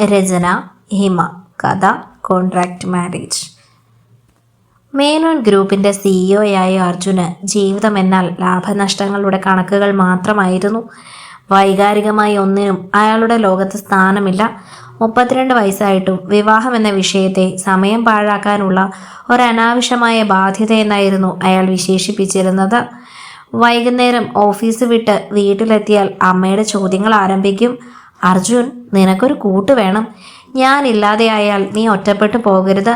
രചന ഹിമ കഥ contract marriage Menon ഗ്രൂപ്പിന്റെ സിഇഒയായ അർജുന് ജീവിതം എന്നാൽ ലാഭനഷ്ടങ്ങളുടെ കണക്കുകൾ മാത്രമായിരുന്നു. വൈകാരികമായി ഒന്നിനും അയാളുടെ ലോകത്ത് സ്ഥാനമില്ല. മുപ്പത്തിരണ്ട് വയസ്സായിട്ടും വിവാഹം എന്ന വിഷയത്തെ സമയം പാഴാക്കാനുള്ള ഒരനാവശ്യമായ ബാധ്യതയെന്നായിരുന്നു അയാൾ വിശേഷിപ്പിച്ചിരുന്നത്. വൈകുന്നേരം ഓഫീസ് വിട്ട് വീട്ടിലെത്തിയാൽ അമ്മയുടെ ചോദ്യങ്ങൾ ആരംഭിക്കും. അർജുൻ നിനക്കൊരു കൂട്ട് വേണം. ഞാനില്ലാതെയായാൽ നീ ഒറ്റപ്പെട്ടു പോകരുത്.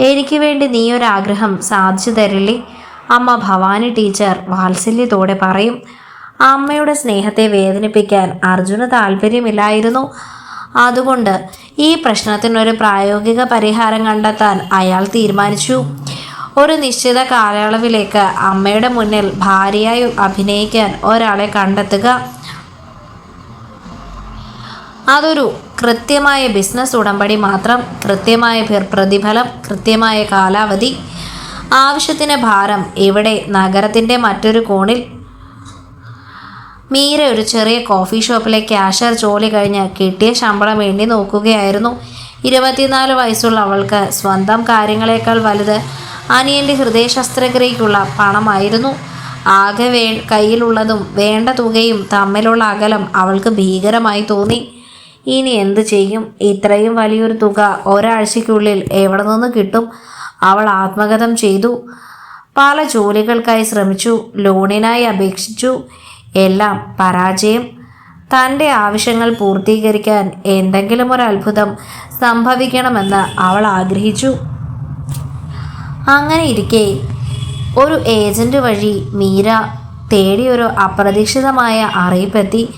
എനിക്ക് വേണ്ടി നീ ഒരാഗ്രഹം സാധിച്ചു തരില്ലേ? അമ്മ ഭവാനി ടീച്ചർ വാത്സല്യത്തോടെ പറയും. അമ്മയുടെ സ്നേഹത്തെ വേദനിപ്പിക്കാൻ അർജുന് താല്പര്യമില്ലായിരുന്നു അതുകൊണ്ട് ഈ പ്രശ്നത്തിനൊരു പ്രായോഗിക പരിഹാരം കണ്ടെത്താൻ അയാൾ തീരുമാനിച്ചു. ഒരു നിശ്ചിത കാലയളവിലേക്ക് അമ്മയുടെ മുന്നിൽ ഭാര്യയായി അഭിനയിക്കാൻ ഒരാളെ കണ്ടെത്തുക. അതൊരു കൃത്യമായ ബിസിനസ് ഉടമ്പടി മാത്രം കൃത്യമായ പ്ര- പ്രതിഫലം കൃത്യമായ കാലാവധി ആവശ്യത്തിന് ഭാരം ഇവിടെ നഗരത്തിന്റെ മറ്റൊരു കോണിൽ മീര ഒരു ചെറിയ കോഫി ഷോപ്പിലെ ക്യാഷർ ജോലി കഴിഞ്ഞ് കിട്ടിയ ശമ്പളം വേണ്ടി നോക്കുകയായിരുന്നു. ഇരുപത്തിനാല് വയസ്സുള്ള അവൾക്ക് സ്വന്തം കാര്യങ്ങളെക്കാൾ വലുത് അനിയന്റെ ഹൃദയ ശസ്ത്രക്രിയയ്ക്കുള്ള പണമായിരുന്നു. ആകെ വേ കയ്യിലുള്ളതും വേണ്ട തുകയും തമ്മിലുള്ള അകലം അവൾക്ക് ഭീകരമായി തോന്നി. ഇനി എന്തു ചെയ്യും? ഇത്രയും വലിയൊരു തുക ഒരാഴ്ചയ്ക്കുള്ളിൽ എവിടെ നിന്ന് കിട്ടും? അവൾ ആത്മഗതം ചെയ്തു. പല ജോലികൾക്കായി ശ്രമിച്ചു. ലോണിനായി അപേക്ഷിച്ചു. എല്ലാം പരാജയം. തന്റെ ആവശ്യങ്ങൾ പൂർത്തീകരിക്കാൻ എന്തെങ്കിലും ഒരു അത്ഭുതം സംഭവിക്കണമെന്ന് അവൾ ആഗ്രഹിച്ചു. അങ്ങനെ ഇരിക്കെ ഒരു ഏജന്റ് വഴി മീര തേടിയൊരു അപ്രതീക്ഷിതമായ അറിയിപ്പെത്തി.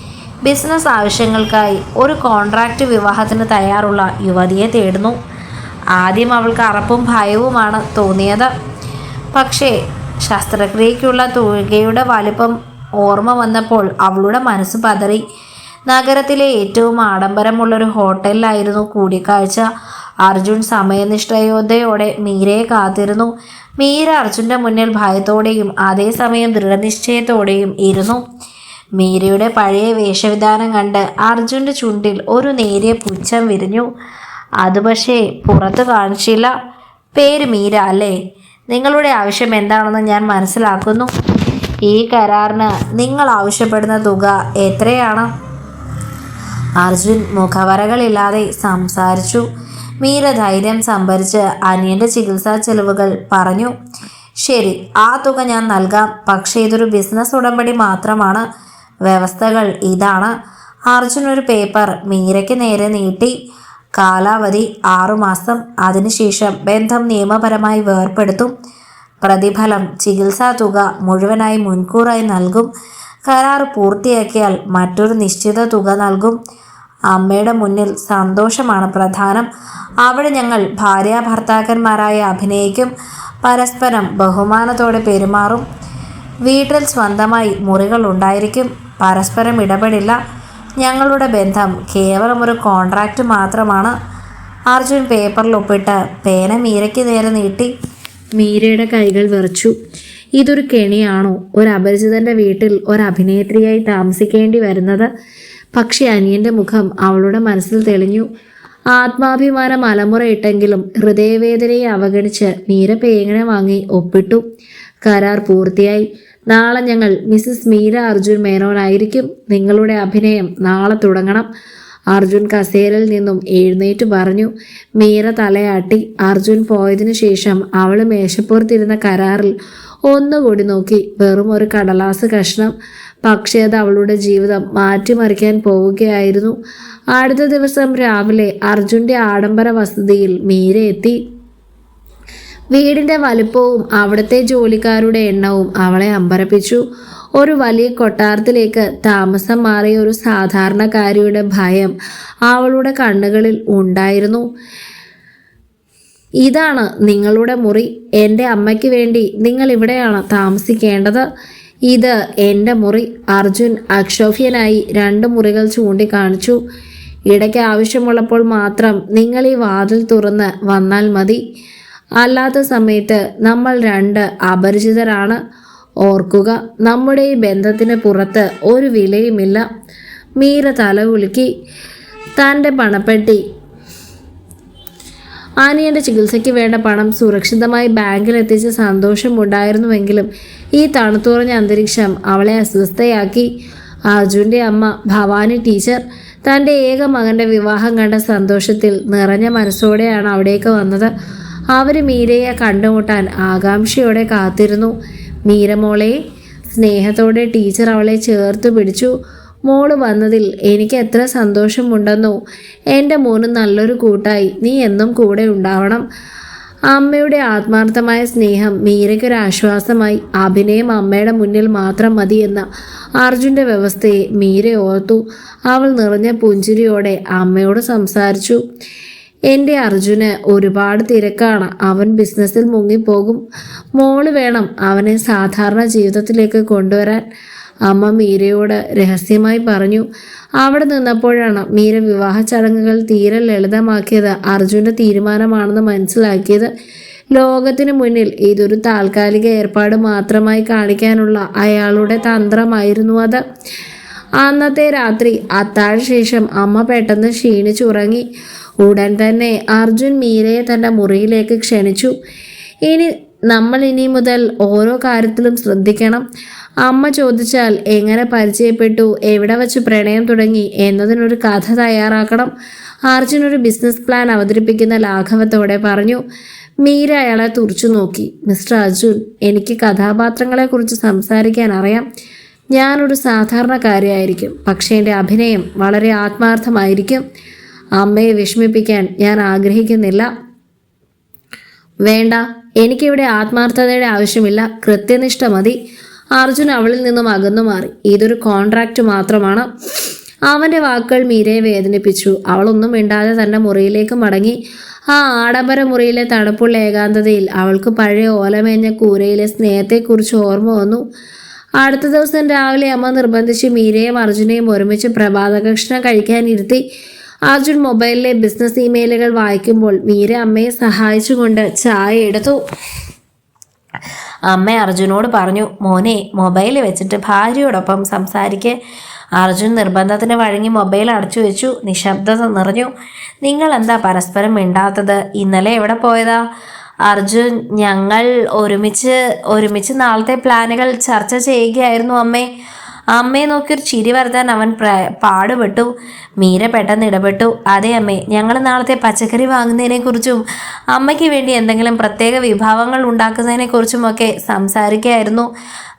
ബിസിനസ് ആവശ്യങ്ങൾക്കായി ഒരു കോൺട്രാക്റ്റ് വിവാഹത്തിന് തയ്യാറുള്ള യുവതിയെ തേടുന്നു. ആദ്യം അവൾക്ക് അറപ്പും ഭയവുമാണ് തോന്നിയത്. പക്ഷേ ശസ്ത്രക്രിയയ്ക്കുള്ള തുകയുടെ വലിപ്പം ഓർമ്മ വന്നപ്പോൾ അവളുടെ മനസ്സ് പതറി. നഗരത്തിലെ ഏറ്റവും ആഡംബരമുള്ളൊരു ഹോട്ടലിലായിരുന്നു കൂടിക്കാഴ്ച. അർജുൻ സമയനിഷ്ഠയോധയോടെ മീരയെ കാത്തിരുന്നു. മീര അർജുന്റെ മുന്നിൽ ഭയത്തോടെയും അതേസമയം ദൃഢനിശ്ചയത്തോടെയും ഇരുന്നു. മീരയുടെ പഴയ വേഷവിധാനം കണ്ട് അർജുന്റെ ചുണ്ടിൽ ഒരു നേരിയ പുച്ഛം വിരിഞ്ഞു. അത് പക്ഷേ പുറത്ത് കാണിച്ചില്ല. പേര് മീര അല്ലേ? നിങ്ങളുടെ ആവശ്യം എന്താണെന്ന് ഞാൻ മനസ്സിലാക്കുന്നു. ഈ കരാറിന് നിങ്ങൾ ആവശ്യപ്പെടുന്ന തുക എത്രയാണ്? അർജുൻ മുഖവരകളില്ലാതെ സംസാരിച്ചു. മീര ധൈര്യം സംഭരിച്ച് അനിയന്റെ ചികിത്സാ ചെലവുകൾ പറഞ്ഞു. ശരി ആ തുക ഞാൻ നൽകാം. പക്ഷേ ഇതൊരു ബിസിനസ് ഉടമ്പടി മാത്രമാണ്. വ്യവസ്ഥകൾ ഇതാണ്. അർജുൻ ഒരു പേപ്പർ മീരയ്ക്ക് നേരെ നീട്ടി. കാലാവധി ആറുമാസം അതിനുശേഷം ബന്ധം നിയമപരമായി വേർപ്പെടുത്തും. പ്രതിഫലം ചികിത്സാ തുക മുഴുവനായി മുൻകൂറായി നൽകും. കരാർ പൂർത്തിയാക്കിയാൽ മറ്റൊരു നിശ്ചിത തുക നൽകും. അമ്മയുടെ മുന്നിൽ സന്തോഷമാണ് പ്രധാനം. അവിടെ ഞങ്ങൾ ഭാര്യ ഭർത്താക്കന്മാരായി അഭിനയിക്കും. പരസ്പരം ബഹുമാനത്തോടെ പെരുമാറും. വീട്ടിൽ സ്വന്തമായി മുറികൾ ഉണ്ടായിരിക്കും. പരസ്പരം ഇടപെടില്ല. ഞങ്ങളുടെ ബന്ധം കേവലം ഒരു കോൺട്രാക്റ്റ് മാത്രമാണ്. അർജുൻ പേപ്പറിൽ ഒപ്പിട്ട് പേന മീരയ്ക്ക് നേരെ നീട്ടി. മീരയുടെ കൈകൾ വിറച്ചു. ഇതൊരു കെണിയാണോ? ഒരു അപരിചിതന്റെ വീട്ടിൽ ഒരു അഭിനേത്രിയായി താമസിക്കേണ്ടി വരുന്നത്. പക്ഷെ അനിയന്റെ മുഖം അവളുടെ മനസ്സിൽ തെളിഞ്ഞു. ആത്മാഭിമാനം അലമുറയിട്ടെങ്കിലും ഹൃദയവേദനയെ അവഗണിച്ച് മീര പേങ്ങനെ വാങ്ങി ഒപ്പിട്ടു. കരാർ പൂർത്തിയായി. നാളെ ഞങ്ങൾ മിസ്സസ് മീര അർജുൻ മേനോനായിരിക്കും നിങ്ങളുടെ അഭിനയം. നാളെ തുടങ്ങണം. അർജുൻ കസേരയിൽ നിന്നും എഴുന്നേറ്റ് പറഞ്ഞു മീര തലയാട്ടി. അർജുൻ പോയതിനു ശേഷം അവൾ മേശപ്പുറത്തിരുന്ന കരാറിൽ ഒന്നുകൂടി നോക്കി. വെറും ഒരു കടലാസ് കഷ്ണം. പക്ഷേ അത് അവളുടെ ജീവിതം മാറ്റിമറിക്കാൻ പോവുകയായിരുന്നു. അടുത്ത ദിവസം രാവിലെ അർജുന്റെ ആഡംബര വസതിയിൽ മീര എത്തി. വീടിന്റെ വലുപ്പവും അവിടുത്തെ ജോലിക്കാരുടെ എണ്ണവും അവളെ അമ്പരപ്പിച്ചു. ഒരു വലിയ കൊട്ടാരത്തിലേക്ക് താമസം മാറിയ ഒരു സാധാരണക്കാരിയുടെ ഭയം അവളുടെ കണ്ണുകളിൽ ഉണ്ടായിരുന്നു. ഇതാണ് നിങ്ങളുടെ മുറി. എന്റെ അമ്മയ്ക്ക് വേണ്ടി നിങ്ങൾ ഇവിടെയാണ് താമസിക്കേണ്ടത്. ഇത് എന്റെ മുറി. അർജുൻ അക്ഷോഭ്യനായി രണ്ട് മുറികൾ ചൂണ്ടിക്കാണിച്ചു. ഇടയ്ക്ക് ആവശ്യമുള്ളപ്പോൾ മാത്രം നിങ്ങൾ ഈ വാതിൽ തുറന്ന് വന്നാൽ മതി. അല്ലാത്ത സമയത്ത് നമ്മൾ രണ്ട് അപരിചിതരാണ്. ഓർക്കുക നമ്മുടെ ഈ ബന്ധത്തിന് പുറത്ത് ഒരു വിലയുമില്ല. മീര തല കുലുക്കി തന്റെ പണപ്പെട്ടി ആനിയന്റെ ചികിത്സയ്ക്ക് വേണ്ട പണം സുരക്ഷിതമായി ബാങ്കിൽ എത്തിച്ച സന്തോഷമുണ്ടായിരുന്നുവെങ്കിലും ഈ തണുത്തുറഞ്ഞ അന്തരീക്ഷം അവളെ അസ്വസ്ഥയാക്കി. അർജുന്റെ അമ്മ ഭവാനി ടീച്ചർ തന്റെ ഏക മകന്റെ വിവാഹം കണ്ട സന്തോഷത്തിൽ നിറഞ്ഞ മനസ്സോടെയാണ് അവിടേക്ക് വന്നത്. അവർ മീരയെ കണ്ടുമുട്ടാൻ ആകാംക്ഷയോടെ കാത്തിരുന്നു. മീരമോളെ സ്നേഹത്തോടെ ടീച്ചർ അവളെ ചേർത്ത് പിടിച്ചു. മോൾ വന്നതിൽ എനിക്ക് എത്ര സന്തോഷമുണ്ടെന്നോ. എന്റെ മോന് നല്ലൊരു കൂട്ടായി. നീ എന്നും കൂടെ ഉണ്ടാവണം. അമ്മയുടെ ആത്മാർത്ഥമായ സ്നേഹം മീരയ്ക്കൊരു ആശ്വാസമായി അഭിനയം അമ്മയുടെ മുന്നിൽ മാത്രം മതി എന്ന അർജുന്റെ വ്യവസ്ഥയെ മീര ഓർത്തു. അവൾ നിറഞ്ഞ പുഞ്ചിരിയോടെ അമ്മയോട് സംസാരിച്ചു. എന്റെ അർജുന് ഒരുപാട് തിരക്കാണ്. അവൻ ബിസിനസ്സിൽ മുങ്ങിപ്പോകും. മോൾ വേണം അവനെ സാധാരണ ജീവിതത്തിലേക്ക് കൊണ്ടുവരാൻ. അമ്മ മീരയോട് രഹസ്യമായി പറഞ്ഞു അവിടെ നിന്നപ്പോഴാണ് മീര വിവാഹ ചടങ്ങുകൾ തീരെ ലളിതമാക്കിയത്. അർജുന്റെ തീരുമാനമാണെന്ന് മനസ്സിലാക്കിയത്. ലോകത്തിനു മുന്നിൽ ഇതൊരു താൽക്കാലിക ഏർപ്പാട് മാത്രമായി കാണിക്കാനുള്ള അയാളുടെ തന്ത്രമായിരുന്നു അത്. അന്നത്തെ രാത്രി അത്താഴ ശേഷം അമ്മ പെട്ടെന്ന് ക്ഷീണിച്ചുറങ്ങി. ഉടൻ തന്നെ അർജുൻ മീരയെ തന്റെ മുറിയിലേക്ക് ക്ഷണിച്ചു. ഇനി നമ്മൾ ഇനി മുതൽ ഓരോ കാര്യത്തിലും ശ്രദ്ധിക്കണം. അമ്മ ചോദിച്ചാൽ എങ്ങനെ പരിചയപ്പെട്ടു എവിടെ വച്ച് പ്രണയം തുടങ്ങി എന്നതിനൊരു കഥ തയ്യാറാക്കണം. അർജുൻ ഒരു ബിസിനസ് പ്ലാൻ അവതരിപ്പിക്കുന്ന ലാഘവത്തോടെ പറഞ്ഞു മീര അയാളെ തുറച്ചു നോക്കി. മിസ്റ്റർ അർജുൻ എനിക്ക് കഥാപാത്രങ്ങളെക്കുറിച്ച് സംസാരിക്കാൻ അറിയാം. ഞാനൊരു സാധാരണക്കാരിയായിരിക്കും. പക്ഷേ എന്റെ അഭിനയം വളരെ ആത്മാർത്ഥമായിരിക്കും. അമ്മയെ വിഷമിപ്പിക്കാൻ ഞാൻ ആഗ്രഹിക്കുന്നില്ല. വേണ്ട എനിക്കിവിടെ ആത്മാർത്ഥതയുടെ ആവശ്യമില്ല. കൃത്യനിഷ്ഠ മതി. അർജുൻ അവളിൽ നിന്നും അകന്നു മാറി. ഇതൊരു കോൺട്രാക്റ്റ് മാത്രമാണ്. അവന്റെ വാക്കുകൾ മീരയെ വേദനിപ്പിച്ചു. അവളൊന്നും മിണ്ടാതെ തന്റെ മുറിയിലേക്ക് മടങ്ങി. ആ ആഡംബര മുറിയിലെ തണുപ്പുള്ള ഏകാന്തതയിൽ അവൾക്ക് പഴയ ഓലമേഞ്ഞ കൂരയിലെ സ്നേഹത്തെക്കുറിച്ച് ഓർമ്മ വന്നു. അടുത്ത ദിവസം രാവിലെ അമ്മ നിർബന്ധിച്ച് മീരയും അർജുനെയും ഒരുമിച്ച് പ്രഭാത പ്രഭാതകക്ഷണം കഴിക്കാനിരുത്തി അർജുൻ മൊബൈലിലെ ബിസിനസ് ഇമെയിലുകൾ വായിക്കുമ്പോൾ മീര അമ്മയെ സഹായിച്ചുകൊണ്ട് ചായ എടുത്തു. അമ്മ അർജുനോട് പറഞ്ഞു മോനെ മൊബൈൽ വെച്ചിട്ട് ഭാര്യയോടൊപ്പം സംസാരിക്കെ. അർജുൻ നിർബന്ധത്തിന് വഴങ്ങി മൊബൈൽ അടച്ചു വെച്ചു. നിശബ്ദത നിറഞ്ഞു. നിങ്ങൾ എന്താ പരസ്പരം മിണ്ടാത്തത്? ഇന്നലെ എവിടെ പോയതാ? അർജുൻ ഞങ്ങൾ ഒരുമിച്ച് ഒരുമിച്ച് നാളത്തെ പ്ലാനുകൾ ചർച്ച ചെയ്യുകയായിരുന്നു അമ്മേ. അമ്മയെ നോക്കി ഒരു ചിരി വരുത്താൻ അവൻ പാടുപെട്ടു. മീര പെട്ടെന്ന് ഇടപെട്ടു. അതെ അമ്മേ ഞങ്ങൾ നാളത്തെ പച്ചക്കറി വാങ്ങുന്നതിനെക്കുറിച്ചും അമ്മയ്ക്ക് വേണ്ടി എന്തെങ്കിലും പ്രത്യേക വിഭവങ്ങൾ ഉണ്ടാക്കുന്നതിനെക്കുറിച്ചുമൊക്കെ സംസാരിക്കുകയായിരുന്നു.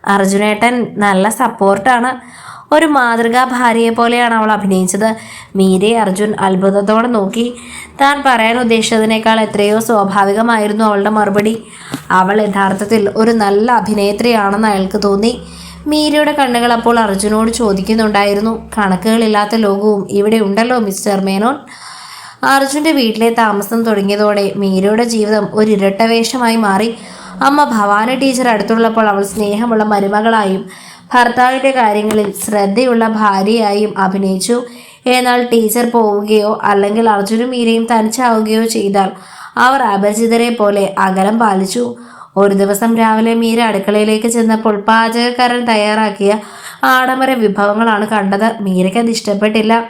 അർജുനേട്ടൻ നല്ല സപ്പോർട്ടാണ്. ഒരു മാതൃകാ ഭാര്യയെ പോലെയാണ് അവൾ അഭിനയിച്ചത്. മീരെ അർജുൻ അത്ഭുതത്തോടെ നോക്കി. താൻ പറയാൻ ഉദ്ദേശിച്ചതിനേക്കാൾ എത്രയോ സ്വാഭാവികമായിരുന്നു അവളുടെ മറുപടി. അവൾ യഥാർത്ഥത്തിൽ ഒരു നല്ല അഭിനേത്രിയാണെന്ന് അയാൾക്ക് തോന്നി. മീരയുടെ കണ്ണുകൾ അപ്പോൾ അർജുനോട് ചോദിക്കുന്നുണ്ടായിരുന്നു. കണക്കുകളില്ലാത്ത ലോകവും ഇവിടെ ഉണ്ടല്ലോ മിസ്റ്റർ മേനോൻ. അർജുന്റെ വീട്ടിലെ താമസം തുടങ്ങിയതോടെ മീരയുടെ ജീവിതം ഒരു ഇരട്ടവേഷമായി മാറി. അമ്മ ഭവാനി ടീച്ചർ അടുത്തുള്ളപ്പോൾ അവൾ സ്നേഹമുള്ള മരുമകളായും ഭർത്താവിന്റെ കാര്യങ്ങളിൽ ശ്രദ്ധയുള്ള ഭാര്യയായും അഭിനയിച്ചു. എന്നാൽ ടീച്ചർ പോവുകയോ അല്ലെങ്കിൽ അർജുനും മീരയും തനിച്ചാവുകയോ ചെയ്താൽ അവർ അപരിചിതരെ പോലെ അകലം പാലിച്ചു. ഒരു ദിവസം രാവിലെ മീര അടുക്കളയിലേക്ക് ചെന്നപ്പോൾ പാചകക്കാരൻ തയ്യാറാക്കിയ ആഡംബര വിഭവങ്ങളാണ് കണ്ടത്. മീരയ്ക്ക് അത് ഇഷ്ടപ്പെട്ടില്ല.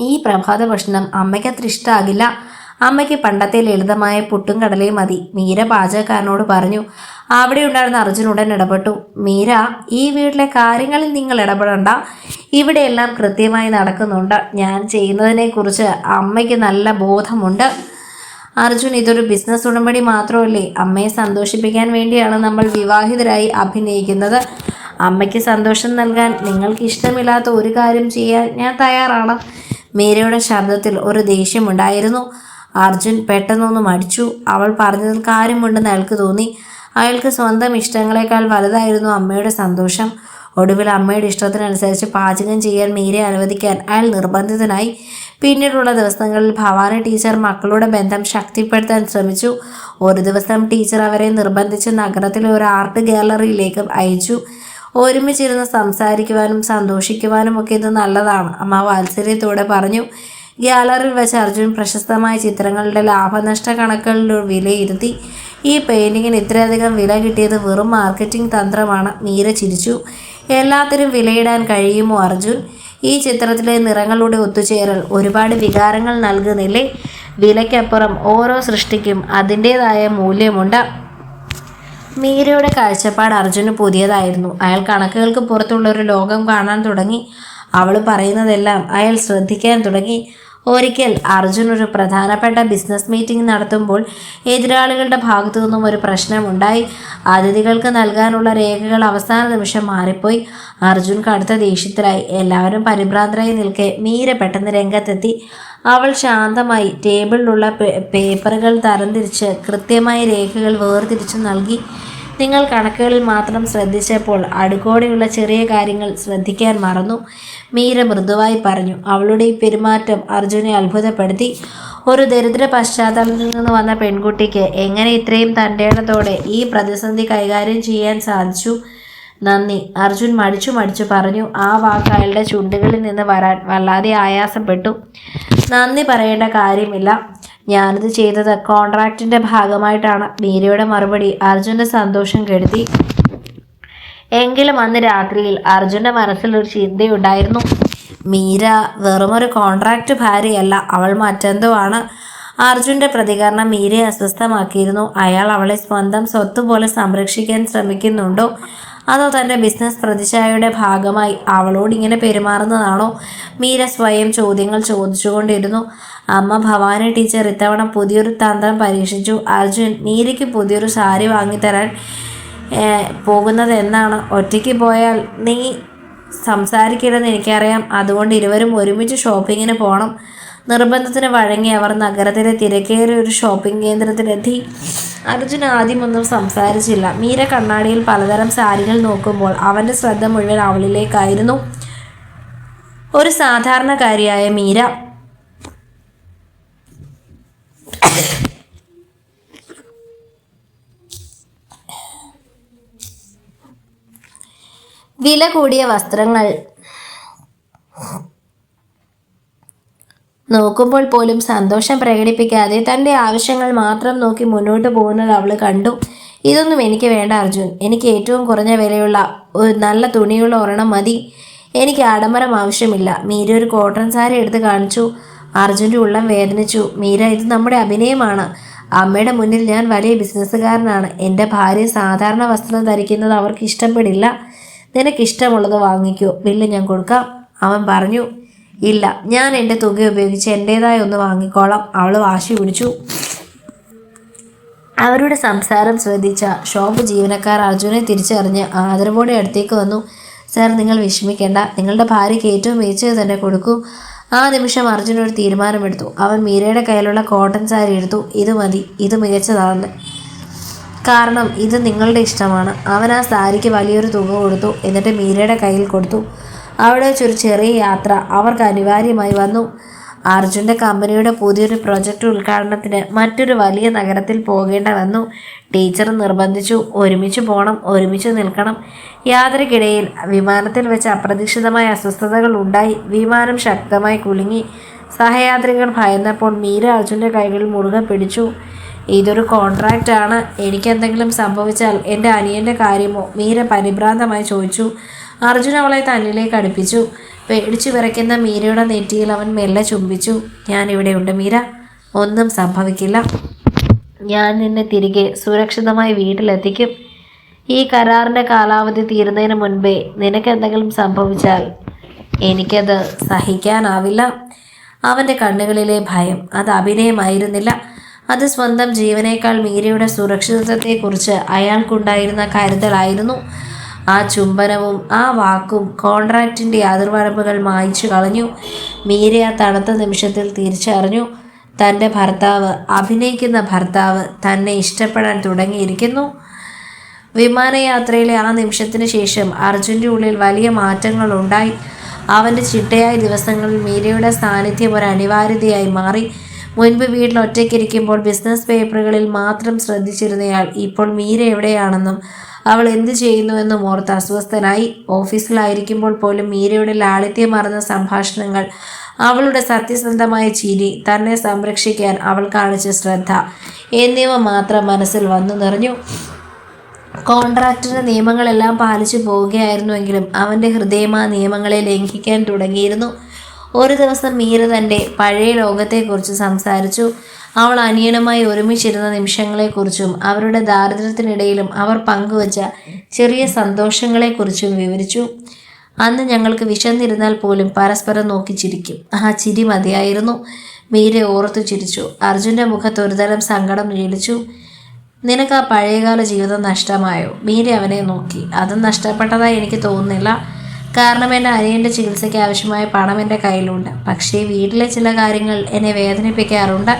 ഈ പ്രഭാത ഭക്ഷണം അമ്മയ്ക്ക് അത്ര ഇഷ്ടമാകില്ല അമ്മയ്ക്ക് പണ്ടത്തെ ലളിതമായ പുട്ടും കടലയും മതി. മീര പാചകക്കാരനോട് പറഞ്ഞു അവിടെ ഉണ്ടായിരുന്ന അർജുൻ ഉടൻ ഇടപെട്ടു. മീര ഈ വീട്ടിലെ കാര്യങ്ങളിൽ നിങ്ങൾ ഇടപെടണ്ട. ഇവിടെയെല്ലാം കൃത്യമായി നടക്കുന്നുണ്ട്. ഞാൻ ചെയ്യുന്നതിനെക്കുറിച്ച് അമ്മയ്ക്ക് നല്ല ബോധമുണ്ട്. അർജുൻ ഇതൊരു ബിസിനസ് ഉടമ്പടി മാത്രമല്ലേ? അമ്മയെ സന്തോഷിപ്പിക്കാൻ വേണ്ടിയാണ് നമ്മൾ വിവാഹിതരായി അഭിനയിക്കുന്നത്. അമ്മയ്ക്ക് സന്തോഷം നൽകാൻ നിങ്ങൾക്ക് ഇഷ്ടമില്ലാത്ത ഒരു കാര്യം ചെയ്യാൻ ഞാൻ തയ്യാറാണ്. മീരയുടെ ശബ്ദത്തിൽ ഒരു ദേഷ്യമുണ്ടായിരുന്നു അർജുൻ പെട്ടെന്നൊന്ന് മടിച്ചു. അവൾ പറഞ്ഞതിൽ കാര്യമുണ്ടെന്ന് അയാൾക്ക് തോന്നി. അയാൾക്ക് സ്വന്തം ഇഷ്ടങ്ങളെക്കാൾ വലുതായിരുന്നു അമ്മയുടെ സന്തോഷം. ഒടുവിൽ അമ്മയുടെ ഇഷ്ടത്തിനനുസരിച്ച് പാചകം ചെയ്യാൻ മീരെ അനുവദിക്കാൻ അയാൾ നിർബന്ധിതനായി. പിന്നീടുള്ള ദിവസങ്ങളിൽ ഭവാനി ടീച്ചർ മക്കളുടെ ബന്ധം ശക്തിപ്പെടുത്താൻ ശ്രമിച്ചു. ഒരു ദിവസം ടീച്ചർ അവരെ നിർബന്ധിച്ച് നഗരത്തിലെ ഒരു ആർട്ട് ഗാലറിയിലേക്ക് അയച്ചു. ഒരുമിച്ചിരുന്ന് സംസാരിക്കുവാനും സന്തോഷിക്കുവാനും ഒക്കെ ഇത് നല്ലതാണ് അമ്മ വാത്സല്യത്തോടെ പറഞ്ഞു. ഗ്യാലറിയിൽ വെച്ച് അർജുൻ പ്രശസ്തമായ ചിത്രങ്ങളുടെ ലാഭനഷ്ട കണക്കുകളുടെ വിലയിരുത്തി. ഈ പെയിന്റിങ്ങിന് ഇത്രയധികം വില കിട്ടിയത് വെറും മാർക്കറ്റിംഗ് തന്ത്രമാണ് മീര ചിരിച്ചു. എല്ലാത്തിനും വിലയിടാൻ കഴിയുമോ അർജുൻ? ഈ ചിത്രത്തിലെ നിറങ്ങളുടെ ഒത്തുചേരൽ ഒരുപാട് വികാരങ്ങൾ നൽകുന്നില്ലേ? വിലയ്ക്കപ്പുറം ഓരോ സൃഷ്ടിക്കും അതിന്റേതായ മൂല്യമുണ്ട്. മീരയുടെ കാഴ്ചപ്പാട് അർജുന് പുതിയതായിരുന്നു. അയാൾ കണക്കുകൾക്ക് പുറത്തുള്ള ഒരു ലോകം കാണാൻ തുടങ്ങി. അവൾ പറയുന്നതെല്ലാം അയാൾ ശ്രദ്ധിക്കാൻ തുടങ്ങി. ഒരിക്കൽ അർജുൻ ഒരു പ്രധാനപ്പെട്ട ബിസിനസ് മീറ്റിംഗ് നടത്തുമ്പോൾ എതിരാളികളുടെ ഭാഗത്തു നിന്നും ഒരു പ്രശ്നമുണ്ടായി. അതിഥികൾക്ക് നൽകാനുള്ള രേഖകൾ അവസാന നിമിഷം മാറിപ്പോയി. അർജുൻ കടുത്ത ദേഷ്യത്തിലായി. എല്ലാവരും പരിഭ്രാന്തരായി നിൽക്കെ മീര പെട്ടെന്ന് രംഗത്തെത്തി. അവൾ ശാന്തമായി ടേബിളിലുള്ള പേപ്പറുകൾ തരംതിരിച്ച് കൃത്യമായ രേഖകൾ വേർതിരിച്ചു നൽകി. നിങ്ങൾ കണക്കുകളിൽ മാത്രം ശ്രദ്ധിച്ചപ്പോൾ അടുക്കോടെയുള്ള ചെറിയ കാര്യങ്ങൾ ശ്രദ്ധിക്കാൻ മറന്നു. മീര മൃദുവായി പറഞ്ഞു. അവളുടെ ഈ പെരുമാറ്റം അർജുനെ അത്ഭുതപ്പെടുത്തി. ഒരു ദരിദ്ര പശ്ചാത്തലത്തിൽ നിന്ന് വന്ന പെൺകുട്ടിക്ക് എങ്ങനെ ഇത്രയും തന്റെടത്തോടെ ഈ പ്രതിസന്ധി കൈകാര്യം ചെയ്യാൻ സാധിച്ചു? നന്ദി. അർജുൻ മടിച്ചു മടിച്ചു പറഞ്ഞു. ആ വാക്ക് അയാളുടെ ചുണ്ടുകളിൽ നിന്ന് വരാൻ വല്ലാതെ ആയാസപ്പെട്ടു. നന്ദി പറയേണ്ട കാര്യമില്ല. ഞാനിത് ചെയ്തത് കോൺട്രാക്റ്റിന്റെ ഭാഗമായിട്ടാണ്. മീരയുടെ മറുപടി അർജുന്റെ സന്തോഷം കെടുത്തി. എങ്കിലും അന്ന് രാത്രിയിൽ അർജുന്റെ മനസ്സിൽ ഒരു ചിന്തയുണ്ടായിരുന്നു. മീര വെറുമൊരു കോൺട്രാക്റ്റ് ഭാര്യയല്ല അവൾ മറ്റെന്തോ ആണ് അർജുന്റെ പ്രതികരണം മീരയെ അസ്വസ്ഥമാക്കിയിരുന്നു. അയാൾ അവളെ സ്വന്തം സ്വത്ത് പോലെ സംരക്ഷിക്കാൻ ശ്രമിക്കുന്നുണ്ടോ? അതോ തന്റെ ബിസിനസ് പ്രതിച്ഛായയുടെ ഭാഗമായി അവളോട് ഇങ്ങനെ പെരുമാറുന്നതാണോ? മീര സ്വയം ചോദ്യങ്ങൾ ചോദിച്ചുകൊണ്ടിരുന്നു. അമ്മ ഭവാനി ടീച്ചർ ഇത്തവണ പുതിയൊരു തന്ത്രം പരീക്ഷിച്ചു. അർജുൻ മീരയ്ക്ക് പുതിയൊരു സാരി വാങ്ങിത്തരാൻ പോകുന്നത് എന്നാണ്. ഒറ്റയ്ക്ക് പോയാൽ നീ സംസാരിക്കില്ലെന്ന് എനിക്കറിയാം. അതുകൊണ്ട് ഇരുവരും ഒരുമിച്ച് ഷോപ്പിങ്ങിന് പോകണം നിർബന്ധത്തിന് വഴങ്ങി അവർ നഗരത്തിലെ തിരക്കേറിയ ഒരു ഷോപ്പിംഗ് കേന്ദ്രത്തിലെത്തി. അർജുൻ ആദ്യമൊന്നും സംസാരിച്ചില്ല. മീര കണ്ണാടിയിൽ പലതരം സാരികൾ നോക്കുമ്പോൾ അവന്റെ ശ്രദ്ധ മുഴുവൻ അവളിലേക്കായിരുന്നു. ഒരു സാധാരണക്കാരിയായ മീര വില കൂടിയ വസ്ത്രങ്ങൾ. നോക്കുമ്പോൾ പോലും സന്തോഷം പ്രകടിപ്പിക്കാതെ തന്റെ ആവശ്യങ്ങൾ മാത്രം നോക്കി മുന്നോട്ട് പോകുന്നത് അവൾ കണ്ടു. ഇതൊന്നും എനിക്ക് വേണ്ട അർജുൻ. എനിക്ക് ഏറ്റവും കുറഞ്ഞ വിലയുള്ള ഒരു നല്ല തുണിയുള്ള ഒരെണ്ണം മതി. എനിക്ക് ആഡംബരം ആവശ്യമില്ല. മീര ഒരു കോട്ടൺ സാരി എടുത്ത് കാണിച്ചു. അർജുന്റെ ഉള്ളം വേദനിച്ചു. മീര ഇത് നമ്മുടെ അഭിനയമാണ്. അമ്മയുടെ മുന്നിൽ ഞാൻ വലിയ ബിസിനസ്സുകാരനാണ് എന്റെ ഭാര്യ സാധാരണ വസ്ത്രം ധരിക്കുന്നത് അവർക്ക് ഇഷ്ടപ്പെടില്ല. നിനക്കിഷ്ടമുള്ളത് വാങ്ങിക്കോ. ബില്ല് ഞാൻ കൊടുക്കാം. അവൻ പറഞ്ഞു ഇല്ല ഞാൻ എന്റെ തുക ഉപയോഗിച്ച് എന്റേതായ ഒന്ന് വാങ്ങിക്കോളാം. അവൾ വാശി പിടിച്ചു. അവരുടെ സംസാരം ശ്രദ്ധിച്ച ഷോപ്പ് ജീവനക്കാർ അർജുനെ തിരിച്ചറിഞ്ഞ് ആദരവോടെ അടുത്തേക്ക് വന്നു. സാർ നിങ്ങൾ വിഷമിക്കേണ്ട. നിങ്ങളുടെ ഭാര്യയ്ക്ക് ഏറ്റവും മികച്ചത് തന്നെ കൊടുക്കൂ. ആ നിമിഷം അർജുൻ ഒരു തീരുമാനമെടുത്തു. അവൻ മീരയുടെ കയ്യിലുള്ള കോട്ടൺ സാരി എടുത്തു. ഇത് മതി. ഇത് മികച്ചതാണ് കാരണം ഇത് നിങ്ങളുടെ ഇഷ്ടമാണ്. അവൻ ആ സാരിക്ക് വലിയൊരു തുക കൊടുത്തു എന്നിട്ട് മീരയുടെ കയ്യിൽ കൊടുത്തു. അവിടെ വെച്ചൊരു ചെറിയ യാത്ര അവർക്ക് അനിവാര്യമായി വന്നു. അർജുന്റെ കമ്പനിയുടെ പുതിയൊരു പ്രൊജക്റ്റ് ഉദ്ഘാടനത്തിന് മറ്റൊരു വലിയ നഗരത്തിൽ പോകേണ്ട വന്നു. ടീച്ചർ നിർബന്ധിച്ചു. ഒരുമിച്ച് പോകണം ഒരുമിച്ച് നിൽക്കണം. യാത്രക്കിടയിൽ വിമാനത്തിൽ വെച്ച് അപ്രതീക്ഷിതമായ അസ്വസ്ഥതകൾ ഉണ്ടായി. വിമാനം ശക്തമായി കുലുങ്ങി. സഹയാത്രികർ ഭയന്നപ്പോൾ മീര അർജുന്റെ കൈകളിൽ മുറുകെ പിടിച്ചു. ഇതൊരു കോൺട്രാക്റ്റാണ് എനിക്കെന്തെങ്കിലും സംഭവിച്ചാൽ എന്റെ അനിയന്റെ കാര്യമോ മീര പരിഭ്രാന്തമായി ചോദിച്ചു. അർജുൻ അവളെ തന്നിലേക്ക് അടുപ്പിച്ചു. പേടിച്ചു വിറയ്ക്കുന്ന മീരയുടെ നെറ്റിയിൽ അവൻ മെല്ലെ ചുംബിച്ചു. ഞാൻ ഇവിടെയുണ്ട് മീര. ഒന്നും സംഭവിക്കില്ല. ഞാൻ നിന്നെ തിരികെ സുരക്ഷിതമായി വീട്ടിലെത്തിക്കും. ഈ കരാറിന്റെ കാലാവധി തീരുന്നതിന് മുൻപേ നിനക്കെന്തെങ്കിലും സംഭവിച്ചാൽ എനിക്കത് സഹിക്കാനാവില്ല. അവന്റെ കണ്ണുകളിലെ ഭയം അത് അഭിനയമായിരുന്നില്ല. അത് സ്വന്തം ജീവനേക്കാൾ മീരയുടെ സുരക്ഷിതത്വത്തെക്കുറിച്ച് അയാൾക്കുണ്ടായിരുന്ന കരുതലായിരുന്നു. ആ ചുംബനവും ആ വാക്കും കോൺട്രാക്റ്റിന്റെ അതിർവരമ്പുകൾ മായിച്ചു കളഞ്ഞു. മീര ആ തണുത്ത നിമിഷത്തിൽ തിരിച്ചറിഞ്ഞു. തന്റെ ഭർത്താവ് അഭിനയിക്കുന്ന ഭർത്താവ് തന്നെ ഇഷ്ടപ്പെടാൻ തുടങ്ങിയിരിക്കുന്നു. വിമാനയാത്രയിലെ ആ നിമിഷത്തിന് ശേഷം അർജുന്റെ ഉള്ളിൽ വലിയ മാറ്റങ്ങൾ ഉണ്ടായി. അവന്റെ ചിട്ടയായ ദിവസങ്ങളിൽ മീരയുടെ സാന്നിധ്യം ഒരു അനിവാര്യതയായി മാറി. മുൻപ് വീട്ടിൽ ഒറ്റയ്ക്കിരിക്കുമ്പോൾ ബിസിനസ് പേപ്പറുകളിൽ മാത്രം ശ്രദ്ധിച്ചിരുന്നയാൾ ഇപ്പോൾ മീര എവിടെയാണെന്നും അവൾ എന്ത് ചെയ്യുന്നുവെന്നും ഓർത്ത് അസ്വസ്ഥനായി. ഓഫീസിലായിരിക്കുമ്പോൾ പോലും മീരയുടെ ലാളിത്യം മറന്ന സംഭാഷണങ്ങൾ അവളുടെ സത്യസന്ധമായ ചിരി തന്നെ സംരക്ഷിക്കാൻ അവൾ കാണിച്ച ശ്രദ്ധ എന്നിവ മാത്രം മനസ്സിൽ വന്നു നിറഞ്ഞു. കോൺട്രാക്ടറിന്റെ നിയമങ്ങളെല്ലാം പാലിച്ചു പോവുകയായിരുന്നുവെങ്കിലും അവന്റെ ഹൃദയം ആ നിയമങ്ങളെ ലംഘിക്കാൻ തുടങ്ങിയിരുന്നു. ഒരു ദിവസം മീര തന്റെ പഴയ ലോകത്തെക്കുറിച്ച് സംസാരിച്ചു. അവൾ അനിയനുമായി ഒരുമിച്ചിരുന്ന നിമിഷങ്ങളെക്കുറിച്ചും അവരുടെ ദാരിദ്ര്യത്തിനിടയിലും അവർ പങ്കുവച്ച ചെറിയ സന്തോഷങ്ങളെക്കുറിച്ചും വിവരിച്ചു. അന്ന് ഞങ്ങൾക്ക് വിശന്നിരുന്നാൽ പോലും പരസ്പരം നോക്കി ചിരിക്കും. ആ ചിരി മതിയായിരുന്നു. മീര ഓർത്തു ചിരിച്ചു. അർജുന്റെ മുഖത്ത് ഒരുതരം സങ്കടം നീളിച്ചു നിനക്ക് ആ പഴയകാല ജീവിതം നഷ്ടമായോ? മീര അവനെ നോക്കി. അതും നഷ്ടപ്പെട്ടതായി എനിക്ക് തോന്നുന്നില്ല. കാരണം എന്റെ അനിയന്റെ ചികിത്സയ്ക്ക് ആവശ്യമായ പണം എന്റെ കയ്യിലുണ്ട്. പക്ഷേ വീട്ടിലെ ചില കാര്യങ്ങൾ എന്നെ വേദനിപ്പിക്കാറുണ്ട്.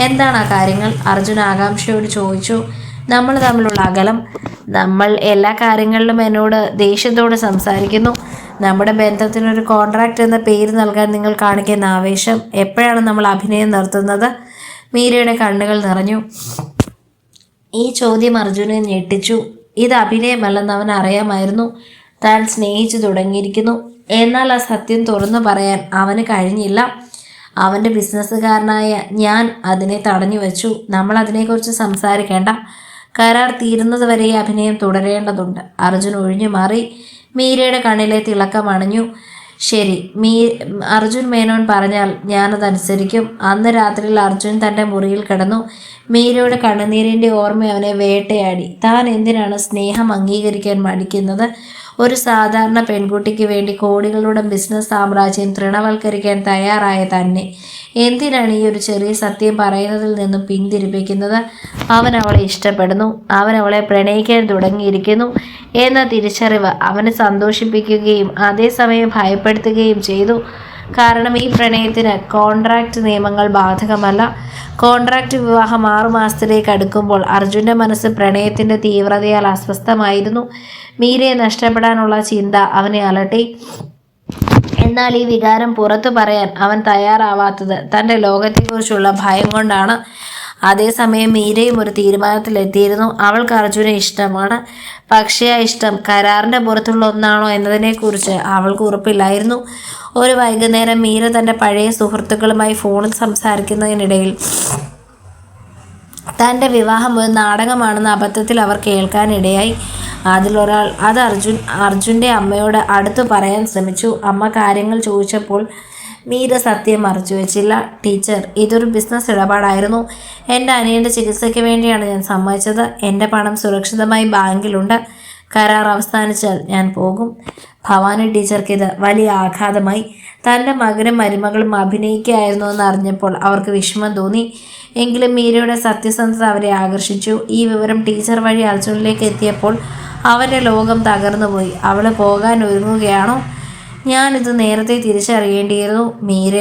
എന്താണ് ആ കാര്യങ്ങൾ? അർജുൻ ആകാംക്ഷയോട് ചോദിച്ചു. നമ്മൾ തമ്മിലുള്ള അകലം. നമ്മൾ എല്ലാ കാര്യങ്ങളിലും എന്നോട് ദേഷ്യത്തോട് സംസാരിക്കുന്നു. നമ്മുടെ ബന്ധത്തിനൊരു കോൺട്രാക്റ്റ് എന്ന പേര് നൽകാൻ നിങ്ങൾ കാണിക്കുന്ന ആവേശം എപ്പോഴാണ് നമ്മൾ അഭിനയം നിർത്തുന്നത്? മീരയുടെ കണ്ണുകൾ നിറഞ്ഞു. ഈ ചോദ്യം അർജുനെ ഞെട്ടിച്ചു. ഇത് അഭിനയമല്ലെന്ന് അവൻ അറിയാമായിരുന്നു. താൻ സ്നേഹിച്ചു തുടങ്ങിയിരിക്കുന്നു. എന്നാൽ ആ സത്യം തുറന്നു പറയാൻ അവന് കഴിഞ്ഞില്ല. അവന്റെ ബിസിനസ്സുകാരനായ ഞാൻ അതിനെ തടഞ്ഞു വെച്ചു. നമ്മൾ അതിനെക്കുറിച്ച് സംസാരിക്കേണ്ട. കരാർ തീരുന്നതുവരെ അഭിനയം തുടരേണ്ടതുണ്ട്. അർജുൻ ഒഴിഞ്ഞു മാറി. മീരയുടെ കണ്ണിലെ തിളക്കം അണഞ്ഞു. ശരി മീ അർജുൻ മേനോൻ പറഞ്ഞാൽ ഞാനതനുസരിക്കും അന്ന് രാത്രിയിൽ അർജുൻ തന്റെ മുറിയിൽ കിടന്നു. മീരയുടെ കണ്ണുനീരിന്റെ ഓർമ്മ അവനെ വേട്ടയാടി. താൻ എന്തിനാണ് സ്നേഹം അംഗീകരിക്കാൻ മടിക്കുന്നത്? ഒരു സാധാരണ പെൺകുട്ടിക്ക് വേണ്ടി കോടികളുടെ ബിസിനസ് സാമ്രാജ്യം തൃണവൽക്കരിക്കാൻ തയ്യാറായ തന്നെ. എന്തിനാണ് ഈ ഒരു ചെറിയ സത്യം പറയുന്നതിൽ നിന്നും പിന്തിരിപ്പിക്കുന്നത്? അവൻ അവളെ ഇഷ്ടപ്പെടുന്നു. അവൻ അവളെ പ്രണയിക്കാൻ തുടങ്ങിയിരിക്കുന്നു. എന്ന തിരിച്ചറിവ് അവനെ സന്തോഷിപ്പിക്കുകയും അതേസമയം ഭയപ്പെടുത്തുകയും ചെയ്തു. കാരണം ഈ പ്രണയത്തിന് കോൺട്രാക്റ്റ് നിയമങ്ങൾ ബാധകമല്ല. കോൺട്രാക്റ്റ് വിവാഹം ആറു മാസത്തിലേക്ക് അടുക്കുമ്പോൾ അർജുന്റെ മനസ്സ് പ്രണയത്തിന്റെ തീവ്രതയാൽ അസ്വസ്ഥമായിരുന്നു. മീരയെ നഷ്ടപ്പെടാനുള്ള ചിന്ത അവനെ അലട്ടി. എന്നാൽ ഈ വികാരം പുറത്തു പറയാൻ അവൻ തയ്യാറാവാത്തത് തന്റെ ലോകത്തെക്കുറിച്ചുള്ള ഭയം കൊണ്ടാണ്. അതേസമയം മീരയും ഒരു തീരുമാനത്തിലെത്തിയിരുന്നു. അവൾക്ക് അർജുനെ ഇഷ്ടമാണ്. പക്ഷേ ആ ഇഷ്ടം കരാറിന്റെ പുറത്തുള്ള ഒന്നാണോ എന്നതിനെക്കുറിച്ച് അവൾക്ക് ഉറപ്പില്ലായിരുന്നു. ഒരു വൈകുന്നേരം മീര തന്റെ പഴയ സുഹൃത്തുക്കളുമായി ഫോണിൽ സംസാരിക്കുന്നതിനിടയിൽ തന്റെ വിവാഹം ഒരു നാടകമാണെന്ന് അബദ്ധത്തിൽ അവർ കേൾക്കാനിടയായി. അതിലൊരാൾ അത് അർജുൻ അർജുന്റെ അമ്മയോട് അടുത്തു പറയാൻ ശ്രമിച്ചു. അമ്മ കാര്യങ്ങൾ ചോദിച്ചപ്പോൾ മീര സത്യം മറച്ചു വെച്ചില്ല. ടീച്ചർ ഇതൊരു ബിസിനസ് ഇടപാടായിരുന്നു. എന്റെ അനിയന്റെ ചികിത്സയ്ക്ക് വേണ്ടിയാണ് ഞാൻ സമ്മതിച്ചത്. എന്റെ പണം സുരക്ഷിതമായി ബാങ്കിലുണ്ട്. കരാർ അവസാനിച്ചാൽ ഞാൻ പോകും. ഭവാനി ടീച്ചർക്ക് ഇത് വലിയ ആഘാതമായി. തന്റെ മകനും മരുമകളും അഭിനയിക്കുകയായിരുന്നു എന്ന് അറിഞ്ഞപ്പോൾ അവർക്ക് വിഷമം തോന്നി. എങ്കിലും മീരയുടെ സത്യസന്ധത അവരെ ആകർഷിച്ചു. ഈ വിവരം ടീച്ചർ വഴി അർജുനിലേക്ക് എത്തിയപ്പോൾ അവന്റെ ലോകം തകർന്നുപോയി. അവൾ പോകാൻ ഒരുങ്ങുകയാണോ? ഞാനിത് നേരത്തെ തിരിച്ചറിയേണ്ടിയിരുന്നു. മീര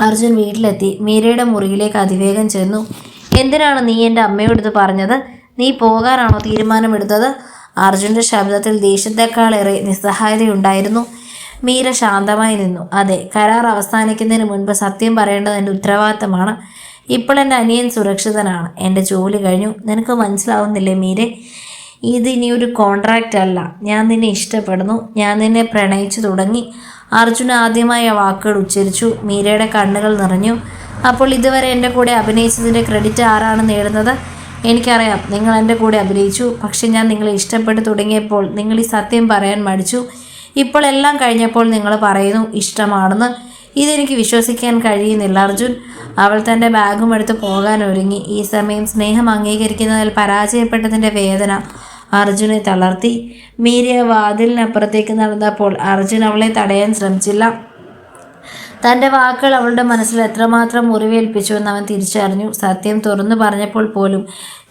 അർജുൻ വീട്ടിലെത്തി. മീരയുടെ മുറിയിലേക്ക് അതിവേഗം ചെന്നു. എന്തിനാണ് നീ എന്റെ അമ്മയോട് പറഞ്ഞത്? നീ പോകാനാണോ തീരുമാനമെടുത്തത്? അർജുന്റെ ശബ്ദത്തിൽ ദേഷ്യത്തെക്കാളേറെ നിസ്സഹായതയുണ്ടായിരുന്നു മീര ശാന്തമായി നിന്നു. അതെ കരാർ അവസാനിക്കുന്നതിന് മുൻപ് സത്യം പറയേണ്ടത് എന്റെ ഉത്തരവാദിത്തമാണ്. ഇപ്പോൾ എന്റെ അനിയൻ സുരക്ഷിതനാണ്. എന്റെ ജോലി കഴിഞ്ഞു. നിനക്ക് മനസ്സിലാവുന്നില്ലേ മീരെ? ഇത് ഇനി ഒരു കോൺട്രാക്റ്റ് അല്ല. ഞാൻ നിന്നെ ഇഷ്ടപ്പെടുന്നു. ഞാൻ നിന്നെ പ്രണയിച്ചു തുടങ്ങി. അർജുൻ ആദ്യമായി വാക്കുകൾ ഉച്ചരിച്ചു. മീരയുടെ കണ്ണുകൾ നിറഞ്ഞു. അപ്പോൾ ഇതുവരെ എന്റെ കൂടെ അഭിനയിച്ചതിന്റെ ക്രെഡിറ്റ് ആരാണ് നേടുന്നത്? എനിക്കറിയാം. നിങ്ങൾ എന്റെ കൂടെ അഭിനയിച്ചു. പക്ഷേ ഞാൻ നിങ്ങളെ ഇഷ്ടപ്പെട്ടു തുടങ്ങിയപ്പോൾ നിങ്ങൾ ഈ സത്യം പറയാൻ മടിച്ചു. ഇപ്പോൾ എല്ലാം കഴിഞ്ഞപ്പോൾ നിങ്ങൾ പറയുന്നു ഇഷ്ടമാണെന്ന്. ഇതെനിക്ക് വിശ്വസിക്കാൻ കഴിയുന്നില്ല അർജുൻ. അവൾ തന്റെ ബാഗും എടുത്ത് പോകാൻ ഒരുങ്ങി. ഈ സമയം സ്നേഹം അംഗീകരിക്കുന്നതിൽ പരാജയപ്പെട്ടതിന്റെ വേദന അർജുനെ തളർത്തി. മീരിയ വാതിലിനപ്പുറത്തേക്ക് നടന്നപ്പോൾ അർജുൻ അവളെ തടയാൻ ശ്രമിച്ചില്ല. തന്റെ വാക്കുകൾ അവളുടെ മനസ്സിൽ എത്രമാത്രം മുറിവേൽപ്പിച്ചു എന്ന് അവൻ തിരിച്ചറിഞ്ഞു. സത്യം തുറന്നു പറഞ്ഞപ്പോൾ പോലും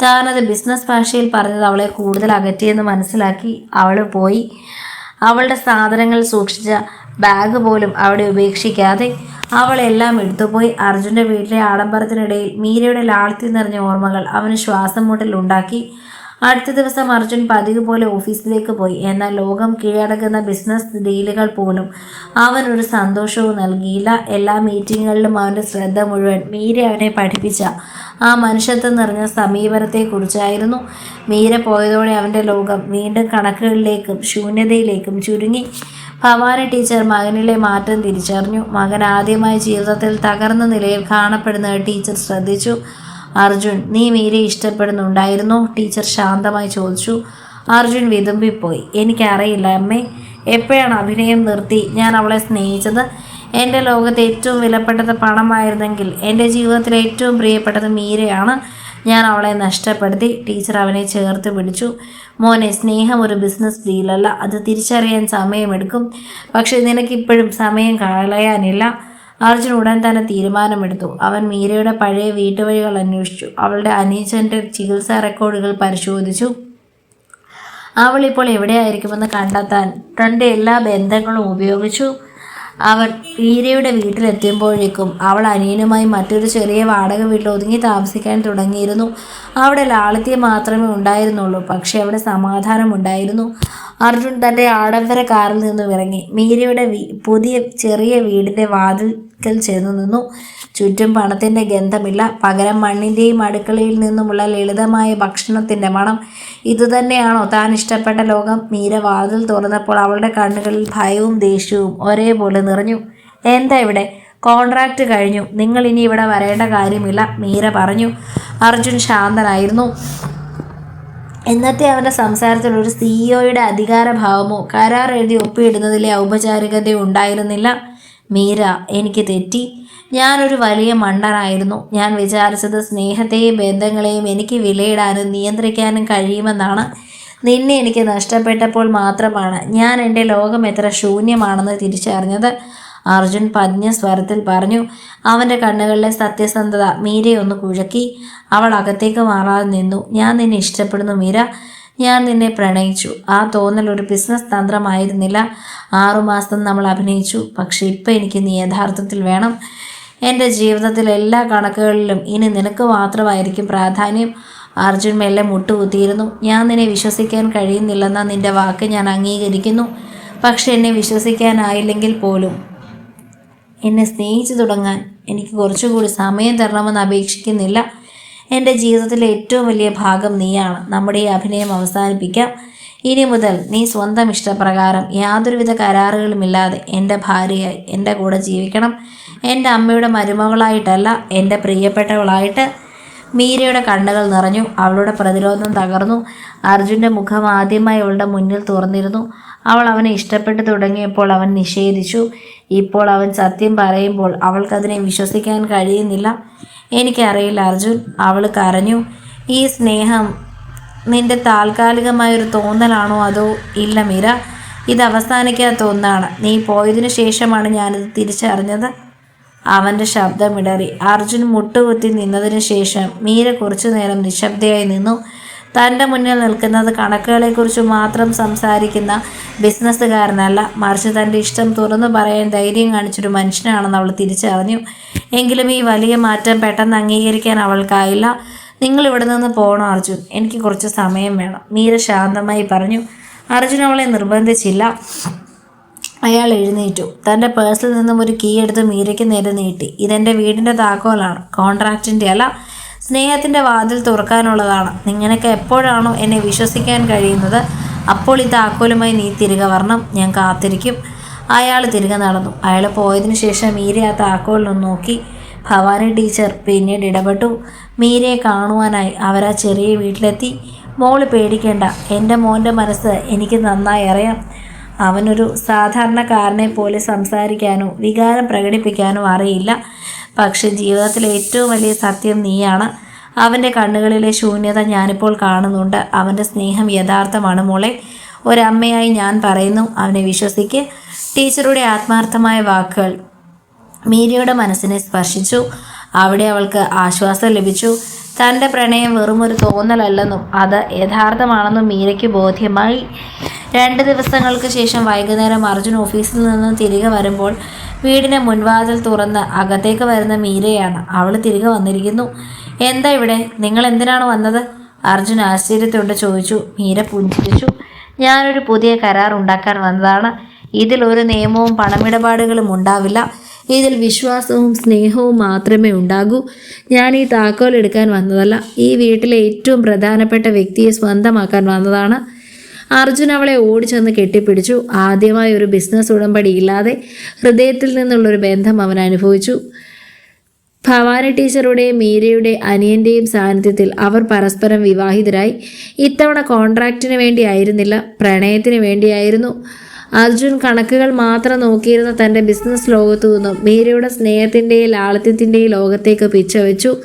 താനത് ബിസിനസ് ഭാഷയിൽ പറഞ്ഞത് അവളെ കൂടുതൽ അകറ്റിയെന്ന് മനസ്സിലാക്കി അവൾ പോയി. അവളുടെ സാധനങ്ങൾ സൂക്ഷിച്ച ബാഗ് പോലും അവിടെ ഉപേക്ഷിക്കാതെ അവളെല്ലാം എടുത്തുപോയി. അർജുന്റെ വീട്ടിലെ ആഡംബരത്തിനിടയിൽ മീരയുടെ ലാളിത്യം നിറഞ്ഞ ഓർമ്മകൾ അവന് ശ്വാസം മുട്ടലുണ്ടാക്കി അടുത്ത ദിവസം അർജുൻ പതിവ് പോലെ ഓഫീസിലേക്ക് പോയി. എന്നാൽ ലോകം കീഴടക്കുന്ന ബിസിനസ് ഡീലുകൾ പോലും അവനൊരു സന്തോഷവും നൽകിയില്ല. എല്ലാ മീറ്റിങ്ങുകളിലും അവന്റെ ശ്രദ്ധ മുഴുവൻ മീര അവനെ പഠിപ്പിച്ച ആ മനുഷ്യത്വം നിറഞ്ഞ സമീപനത്തെക്കുറിച്ചായിരുന്നു. മീര പോയതോടെ അവന്റെ ലോകം വീണ്ടും കണക്കുകളിലേക്കും ശൂന്യതയിലേക്കും ചുരുങ്ങി. ഭവാനി ടീച്ചർ മകനിലെ മാറ്റം തിരിച്ചറിഞ്ഞു. മകൻ ആദ്യമായി ജീവിതത്തിൽ തകർന്ന നിലയിൽ കാണപ്പെടുന്നത് ടീച്ചർ ശ്രദ്ധിച്ചു. അർജുൻ നീ മീരെ ഇഷ്ടപ്പെടുന്നുണ്ടായിരുന്നു? ടീച്ചർ ശാന്തമായി ചോദിച്ചു. അർജുൻ വിതുമ്പിപ്പോയി. എനിക്കറിയില്ല അമ്മേ എപ്പോഴാണ് അഭിനയം നിർത്തി ഞാൻ അവളെ സ്നേഹിച്ചത്? എന്റെ ലോകത്ത് ഏറ്റവും വിലപ്പെട്ടത് പണമായിരുന്നെങ്കിൽ എന്റെ ജീവിതത്തിൽ ഏറ്റവും പ്രിയപ്പെട്ടത് മീരയാണ്. ഞാൻ അവളെ നഷ്ടപ്പെടുത്തി. ടീച്ചർ അവനെ ചേർത്ത് പിടിച്ചു. മോനെ സ്നേഹം ഒരു ബിസിനസ് ഡീലല്ല. അത് തിരിച്ചറിയാൻ സമയമെടുക്കും. പക്ഷേ നിനക്കിപ്പോഴും സമയം കളയാനില്ല. അർജുൻ ഉടൻ തന്നെ തീരുമാനമെടുത്തു. അവൻ മീരയുടെ പഴയ വീട്ടുവഴികൾ അന്വേഷിച്ചു. അവളുടെ അനീച്ചന്റെ ചികിത്സാ റെക്കോർഡുകൾ പരിശോധിച്ചു. അവൾ ഇപ്പോൾ എവിടെയായിരിക്കുമെന്ന് കണ്ടെത്താൻ തന്റെ എല്ലാ ബന്ധങ്ങളും ഉപയോഗിച്ചു. അവൻ മീരയുടെ വീട്ടിലെത്തിയപ്പോഴേക്കും അവൾ അനിയനുമായി മറ്റൊരു ചെറിയ വാടക വീട്ടിൽ ഒതുങ്ങി താമസിക്കാൻ തുടങ്ങിയിരുന്നു. അവിടെ ലാളിത്യം മാത്രമേ ഉണ്ടായിരുന്നുള്ളൂ. പക്ഷേ അവിടെ സമാധാനമുണ്ടായിരുന്നു. അർജുൻ തന്റെ ആഡംബര കാറിൽ നിന്നും ഇറങ്ങി. മീരയുടെ പുതിയ ചെറിയ വീടിന്റെ വാതിൽക്കൽ ചെന്നു നിന്നു. ചുറ്റും പണത്തിന്റെ ഗന്ധമില്ല. പകരം മണ്ണിന്റെയും അടുക്കളയിൽ നിന്നുമുള്ള ലളിതമായ ഭക്ഷണത്തിന്റെ മണം. ഇതുതന്നെയാണോ താൻ ഇഷ്ടപ്പെട്ട ലോകം? മീര വാതിൽ തുറന്നപ്പോൾ അവളുടെ കണ്ണുകളിൽ ഭയവും ദേഷ്യവും ഒരേപോലെ നിറഞ്ഞു. എന്താ ഇവിടെ? കോൺട്രാക്റ്റ് കഴിഞ്ഞു. നിങ്ങൾ ഇനി ഇവിടെ വരേണ്ട കാര്യമില്ല മീര പറഞ്ഞു. അർജുൻ ശാന്തനായിരുന്നു. ഇന്നത്തെ അവന്റെ സംസാരത്തിൽ ഒരു സിഇഒയുടെ അധികാരഭാവമോ കരാർ എഴുതി ഒപ്പിയിടുന്നതിലെ ഔപചാരികതയോ ഉണ്ടായിരുന്നില്ല. മീര എനിക്ക് തെറ്റി. ഞാനൊരു വലിയ മണ്ടനായിരുന്നു. ഞാൻ വിചാരിച്ചത് സ്നേഹത്തെയും ബന്ധങ്ങളെയും എനിക്ക് വിലയിടാനും നിയന്ത്രിക്കാനും കഴിയുമെന്നാണ്. നിന്നെ എനിക്ക് നഷ്ടപ്പെട്ടപ്പോൾ മാത്രമാണ് ഞാൻ എന്റെ ലോകം എത്ര ശൂന്യമാണെന്ന് തിരിച്ചറിഞ്ഞത്. അർജുൻ പതിഞ്ഞ സ്വരത്തിൽ പറഞ്ഞു അവന്റെ കണ്ണുകളിലെ സത്യസന്ധത മീരയൊന്ന് കുഴക്കി. അവൾ അകത്തേക്ക് മാറാതെ നിന്നു. ഞാൻ നിന്നെ ഇഷ്ടപ്പെടുന്നു മീര. ഞാൻ നിന്നെ പ്രണയിച്ചു. ആ തോന്നൽ ഒരു ബിസിനസ് തന്ത്രമായിരുന്നില്ല. ആറുമാസം നമ്മൾ അഭിനയിച്ചു. പക്ഷെ ഇപ്പം എനിക്ക് നീ യഥാർത്ഥത്തിൽ വേണം. എന്റെ ജീവിതത്തിലെ എല്ലാ കണക്കുകളിലും ഇനി നിനക്ക് മാത്രമായിരിക്കും പ്രാധാന്യം അർജുൻ മെല്ലെ മുട്ടുകുത്തിയിരുന്നു. ഞാൻ നിന്നെ വിശ്വസിക്കാൻ കഴിയുന്നില്ലെന്ന നിന്റെ വാക്ക് ഞാൻ അംഗീകരിക്കുന്നു. പക്ഷെ എന്നെ വിശ്വസിക്കാനായില്ലെങ്കിൽ പോലും. എന്നെ സ്നേഹിച്ചു തുടങ്ങാൻ എനിക്ക് കുറച്ചുകൂടി സമയം തരണമെന്ന് അപേക്ഷിക്കുന്നില്ല. എന്റെ ജീവിതത്തിലെ ഏറ്റവും വലിയ ഭാഗം നീയാണ്. നമ്മുടെ ഈ അഭിനയം അവസാനിപ്പിക്കാം. ഇനി മുതൽ നീ സ്വന്തം ഇഷ്ടപ്രകാരം യാതൊരുവിധ കരാറുകളുമില്ലാതെ എന്റെ ഭാര്യയായി എന്റെ കൂടെ ജീവിക്കണം. എന്റെ അമ്മയുടെ മരുമകളായിട്ടല്ല എന്റെ പ്രിയപ്പെട്ടവളായിട്ട് മീരയുടെ കണ്ണുകൾ നിറഞ്ഞു. അവളുടെ പ്രതിരോധം തകർന്നു. അർജുന്റെ മുഖം ആദ്യമായി അവളുടെ മുന്നിൽ തുറന്നിരുന്നു. അവൾ അവനെ ഇഷ്ടപ്പെട്ടു തുടങ്ങിയപ്പോൾ അവൻ നിഷേധിച്ചു. ഇപ്പോൾ അവൻ സത്യം പറയുമ്പോൾ അവൾക്കതിനെ വിശ്വസിക്കാൻ കഴിയുന്നില്ല. എനിക്കറിയില്ല അർജുൻ. അവൾ കരഞ്ഞു. ഈ സ്നേഹം നിന്റെ താൽക്കാലികമായൊരു തോന്നലാണോ അതോ ഇല്ല മീര? ഇത് അവസാനിക്കാത്ത ഒന്നാണ്. നീ പോയതിനു ശേഷമാണ് ഞാനിത് തിരിച്ചറിഞ്ഞത്. അവന്റെ ശബ്ദമിടറി അർജുൻ മുട്ടുകുത്തി നിന്നതിന് ശേഷം മീര കുറച്ചു നേരം നിശബ്ദയായി നിന്നു. തന്റെ മുന്നിൽ നിൽക്കുന്നത് കണക്കുകളെക്കുറിച്ച് മാത്രം സംസാരിക്കുന്ന ബിസിനസ്സുകാരനല്ല. മറിച്ച് തന്റെ ഇഷ്ടം തുറന്നു പറയാൻ ധൈര്യം കാണിച്ചൊരു മനുഷ്യനാണെന്ന് അവൾ തിരിച്ചറിഞ്ഞു. എങ്കിലും ഈ വലിയ മാറ്റം പെട്ടെന്ന് അംഗീകരിക്കാൻ അവൾക്കായില്ല. നിങ്ങൾ ഇവിടെ നിന്ന് പോകണം അർജുൻ. എനിക്ക് കുറച്ച് സമയം വേണം മീര ശാന്തമായി പറഞ്ഞു. അർജുൻ അവളെ നിർബന്ധിച്ചില്ല. അയാൾ എഴുന്നേറ്റു. തന്റെ പേഴ്സിൽ നിന്നും ഒരു കീ എടുത്ത് മീരയ്ക്ക് നേരെ നീട്ടി. ഇതെന്റെ വീടിന്റെ താക്കോലാണ്. കോൺട്രാക്റ്റിന്റെ അല്ല സ്നേഹത്തിന്റെ വാതിൽ തുറക്കാനുള്ളതാണ്. നിങ്ങനൊക്കെ എപ്പോഴാണോ എന്നെ വിശ്വസിക്കാൻ കഴിയുന്നത് അപ്പോൾ ഈ താക്കോലുമായി നീ തിരികെ വരണം. ഞാൻ കാത്തിരിക്കും. അയാൾ തിരികെ നടന്നു. അയാൾ പോയതിനു ശേഷം മീര ആ താക്കോലിനൊന്ന് നോക്കി. ഭവാനി ടീച്ചർ പിന്നീട് ഇടപെട്ടു. മീരയെ കാണുവാനായി അവരാ ചെറിയ വീട്ടിലെത്തി. മോൾ പേടിക്കേണ്ട. എന്റെ മോന്റെ മനസ്സ് എനിക്ക് നന്നായി അറിയാം. അവനൊരു സാധാരണക്കാരനെ പോലെ സംസാരിക്കാനോ വികാരം പ്രകടിപ്പിക്കാനോ അറിയില്ല. പക്ഷെ ജീവിതത്തിലെ ഏറ്റവും വലിയ സത്യം നീയാണ്. അവന്റെ കണ്ണുകളിലെ ശൂന്യത ഞാനിപ്പോൾ കാണുന്നുണ്ട്. അവന്റെ സ്നേഹം യഥാർത്ഥമാണ് മോളെ. ഒരമ്മയായി ഞാൻ പറയുന്നു. അവനെ വിശ്വസിക്ക്. ടീച്ചറുടെ ആത്മാർത്ഥമായ വാക്കുകൾ മീരയുടെ മനസ്സിനെ സ്പർശിച്ചു. അവിടെ അവൾക്ക് ആശ്വാസം ലഭിച്ചു. തന്റെ പ്രണയം വെറുമൊരു തോന്നലല്ലെന്നും അത് യഥാർത്ഥമാണെന്നും മീരയ്ക്ക് ബോധ്യമായി. രണ്ട് ദിവസങ്ങൾക്ക് ശേഷം വൈകുന്നേരം അർജുൻ ഓഫീസിൽ നിന്ന് തിരികെ വരുമ്പോൾ വീടിന് മുൻവാതിൽ തുറന്ന് അകത്തേക്ക് വരുന്ന മീരയാണ്. അവൾ തിരികെ വന്നിരിക്കുന്നു. എന്താ ഇവിടെ? നിങ്ങൾ എന്തിനാണ് വന്നത്? അർജുൻ ആശ്ചര്യത്തോടെ ചോദിച്ചു. മീര പുഞ്ചിരിച്ചു. ഞാനൊരു പുതിയ കരാർ ഉണ്ടാക്കാൻ വന്നതാണ്. ഇതിൽ ഒരു നിയമവും പണമിടപാടുകളും ഉണ്ടാവില്ല. ഇതിൽ വിശ്വാസവും സ്നേഹവും മാത്രമേ ഉണ്ടാകൂ. ഞാൻ ഈ താക്കോൽ എടുക്കാൻ വന്നതല്ല. ഈ വീട്ടിലെ ഏറ്റവും പ്രധാനപ്പെട്ട വ്യക്തിയെ സ്വന്തമാക്കാൻ വന്നതാണ്. അർജുൻ അവളെ ഓടിച്ചെന്ന് കെട്ടിപ്പിടിച്ചു. ആദ്യമായി ഒരു ബിസിനസ് ഉടമ്പടി ഇല്ലാതെ ഹൃദയത്തിൽ നിന്നുള്ളൊരു ബന്ധം അവൻ അനുഭവിച്ചു. ഭവാനി ടീച്ചറുടെയും മീരയുടെ അനിയന്റെയും സാന്നിധ്യത്തിൽ അവർ പരസ്പരം വിവാഹിതരായി. ഇത്തവണ കോൺട്രാക്റ്റിന് വേണ്ടിയായിരുന്നില്ല പ്രണയത്തിന് വേണ്ടിയായിരുന്നു. അർജുൻ കണക്കുകൾ മാത്രം നോക്കിയിരുന്ന തന്റെ ബിസിനസ് ലോകത്തു നിന്നും മീരയുടെ സ്നേഹത്തിന്റെയും ലാളിത്യത്തിന്റെയും ലോകത്തേക്ക് പിച്ചവെച്ചു.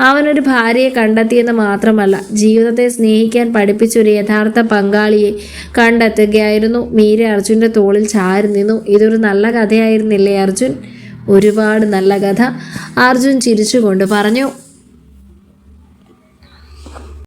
അവനൊരു ഭാര്യയെ കണ്ടെത്തിയെന്ന് മാത്രമല്ല ജീവിതത്തെ സ്നേഹിക്കാൻ പഠിപ്പിച്ചൊരു യഥാർത്ഥ പങ്കാളിയെ കണ്ടെത്തുകയായിരുന്നു. മീര അർജുന്റെ തോളിൽ ചാരി നിന്നു. ഇതൊരു നല്ല കഥയായിരുന്നില്ലേ അർജുൻ? ഒരുപാട് നല്ല കഥ. അർജുൻ ചിരിച്ചുകൊണ്ട് പറഞ്ഞു